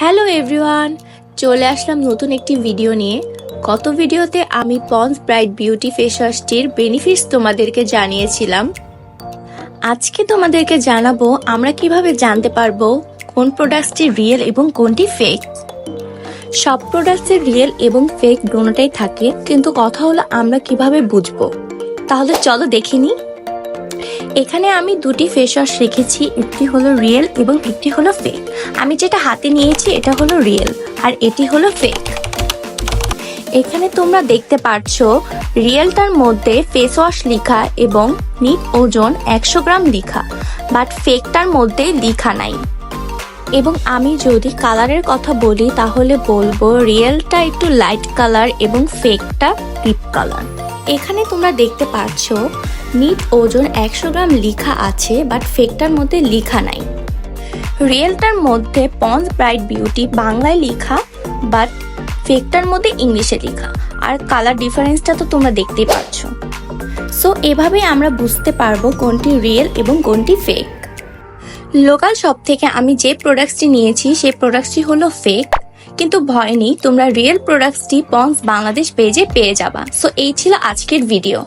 Hello everyone, চলে আসলাম নতুন একটি ভিডিও নিয়ে। গত ভিডিওতে আমি পন্স ব্রাইট বিউটি ফেস ওয়াশটির বেনিফিটস তোমাদেরকে জানিয়েছিলাম। আজকে তোমাদেরকে জানাব, আমরা কীভাবে জানতে পারব কোন প্রোডাক্টটি রিয়েল এবং কোনটি ফেক সব প্রোডাক্টসের রিয়েল এবং ফেক দুটোটাই থাকে, কিন্তু কথা হলো আমরা কীভাবে বুঝব? তাহলে চলো দেখিনি এখানে আমি দুটি ফেস ওয়াশ রেখেছি, একটি হলো রিয়েল এবং একটি হলো ফেক আমি যেটা হাতে নিয়েছি, এটা হলো রিয়েল আর এটি হলো ফেক এখানে তোমরা দেখতে পাচ্ছো রিয়েলটার মধ্যে ফেস ওয়াশ লিখা এবং নিট ওজন একশো গ্রাম লিখা বাট ফেকটার মধ্যে লিখা নাই। এবং আমি যদি কালারের কথা বলি, তাহলে বলব রিয়েলটা একটু লাইট কালার এবং ফেকটা ডিপ কালার এখানে তোমরা দেখতে পাচ্ছ নিট ওজন একশো গ্রাম লিখা আছে বাট ফেকটার মধ্যে লিখা নাই। রিয়েলটার মধ্যে পন্স ব্রাইট বিউটি বাংলায় লেখা বাট ফেকটার মধ্যে ইংলিশে লেখা। আর কালার ডিফারেন্সটা তো তোমরা দেখতেই পাচ্ছ। সো এভাবেই আমরা বুঝতে পারব কোনটি রিয়েল এবং কোনটি ফেক লোকাল শপ থেকে আমি যে প্রোডাক্টসটি নিয়েছি, সেই প্রোডাক্টসটি হলো ফেক কিন্তু ভয় নেই, তোমরা রিয়েল প্রোডাক্টসটি পন্স বাংলাদেশ পেজে পেয়ে যাবা। সো এই ছিল আজকের ভিডিও